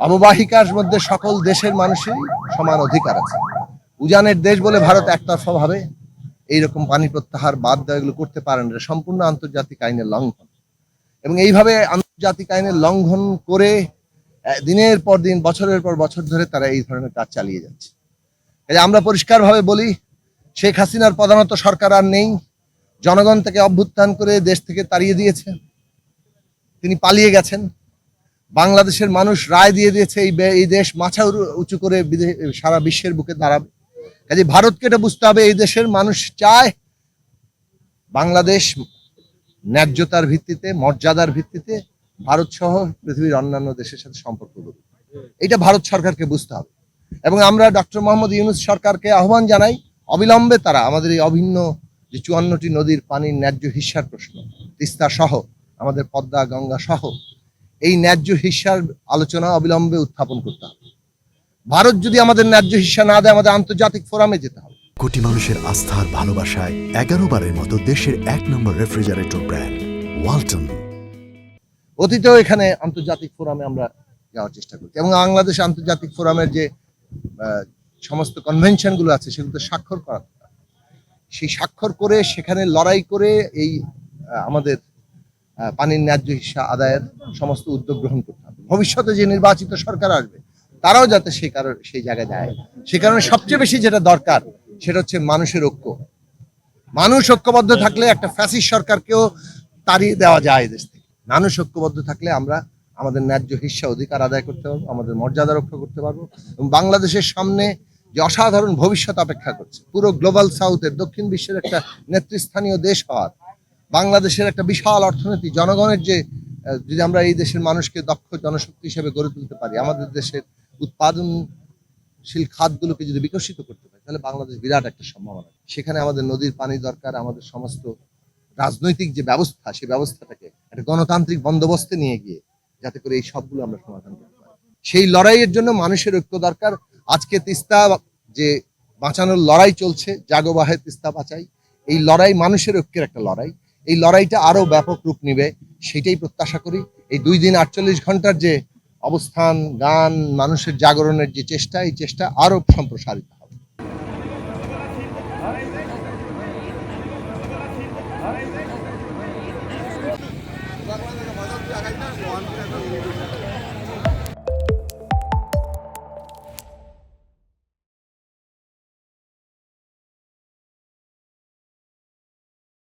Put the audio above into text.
অববাহিকার মধ্যে সকল দেশের মানুষেরই সমান অধিকার আছে। উজানের দেশ বলে ভারত একতরফাভাবে এইরকম পানি প্রত্যাহার বাদ দেওয়া এগুলো করতে পারেন এটা সম্পূর্ণ আন্তর্জাতিক আইনের লঙ্ঘন। এবং এইভাবে আন্তর্জাতিক আইনের লঙ্ঘন করে দিনের পর দিন, বছরের পর বছর ধরে তারা এই ধরনের কাজ চালিয়ে যাচ্ছে। আমরা পরিষ্কারভাবে বলি, শেখ হাসিনার প্রধানত সরকার আর নেই। জনগণ থেকে অভ্যুত্থান করে দেশ থেকে তাড়িয়ে দিয়েছে। তিনি পালিয়ে গেছেন। বাংলাদেশের মানুষ রায় দিয়ে দিয়েছে এই এই দেশ মাথা উঁচু করে সারা বিশ্বের বুকে দাঁড়াবে। কাজে ভারতকে এটা বুঝতে হবে, এই দেশের মানুষ চায় বাংলাদেশ ন্যায্যতার ভিত্তিতে, মর্যাদার ভিত্তিতে ভারত সহ পৃথিবীর অন্যান্য দেশের সাথে সম্পর্ক গড়ুক। এটা ভারত সরকারকে বুঝতে হবে। এবং আমরা ডক্টর মোহাম্মদ ইউনুস সরকারকে আহ্বান জানাই, অবিলম্বে তারা আমাদের এই অভিন্ন যে চুয়ান্নটি নদীর পানির ন্যায্য হিস্যার প্রশ্ন, তিস্তা সহ, আমাদের পদ্মা, গঙ্গা সহ এই ন্যায্য হিস্যার আলোচনা অবিলম্বে উত্থাপন করতে হবে। ভারত যদি আমাদের ন্যায্য হিস্যা না দেয় আমাদের আন্তর্জাতিক ফোরামে যেতে হবে। কোটি মানুষের আস্থার ভালোবাসায় এগারো বারের মতো দেশের এক নম্বর রেফ্রিজারেটর ব্র্যান্ড ওয়ালটন। অতীতেও এখানে আন্তর্জাতিক ফোরামে আমরা যাওয়ার চেষ্টা করছি এবং বাংলাদেশ আন্তর্জাতিক ফোরামের যে সমস্ত কনভেনশনগুলো আছে সেগুলোতে স্বাক্ষর করা। সেই স্বাক্ষর করে সেখানে লড়াই করে এই আমাদের পানির ন্যায্য হিসা আদায়ের সমস্ত উদ্যোগ গ্রহণ করতে হবে। ভবিষ্যতে যে নির্বাচিত সরকার আসবে, তারাও যাতে সেই কারণ সেই জায়গায় দেয় সে কারণে সবচেয়ে বেশি যেটা দরকার, সেটা হচ্ছে মানুষের ঐক্য। মানুষ ঐক্যবদ্ধ থাকলে একটা ফ্যাসিস সরকারকেও তাড়িয়ে দেওয়া যায় দেশ থেকে। মানুষ ঐক্যবদ্ধ থাকলে আমরা আমাদের ন্যায্য হিস্সা অধিকার আদায় করতে পারব, আমাদের মর্যাদা রক্ষা করতে পারব এবং বাংলাদেশের সামনে যে অসাধারণ ভবিষ্যৎ অপেক্ষা করছে, পুরো গ্লোবাল সাউথের দক্ষিণ বিশ্বের একটা নেতৃস্থানীয় দেশ হওয়ার বাংলাদেশের একটা বিশাল অর্থনীতি, জনগণের যে যদি আমরা এই দেশের মানুষকে দক্ষ জনশক্তি হিসেবে গড়ে তুলতে পারি, আমাদের দেশের উৎপাদনশীল খাতগুলোকে যদি বিকশিত করতে পারি, তাহলে বাংলাদেশ বিরাট একটা সম্ভাবনা। সেখানে আমাদের নদীর পানি দরকার, আমাদের সমস্ত রাজনৈতিক যে ব্যবস্থা, সেই ব্যবস্থাটাকে একটা গণতান্ত্রিক বন্দোবস্তে নিয়ে গিয়ে যাতে করে এই সবগুলো আমরা সমাধান করতে পারি। সেই লড়াইয়ের জন্য মানুষের ঐক্য দরকার। আজকে তিস্তা যে বাঁচানোর লড়াই চলছে জাগোবাহে তিস্তা বাঁচাই, এই লড়াই মানুষের ঐক্যের একটা লড়াই। এই লড়াইটা আরও ব্যাপক রূপ নিবে সেটাই প্রত্যাশা করি। এই দুই দিন আটচল্লিশ ঘণ্টার যে অবস্থান, গান, মানুষের জাগরণের যে চেষ্টা, এই চেষ্টা আরও সম্প্রসারিত হবে।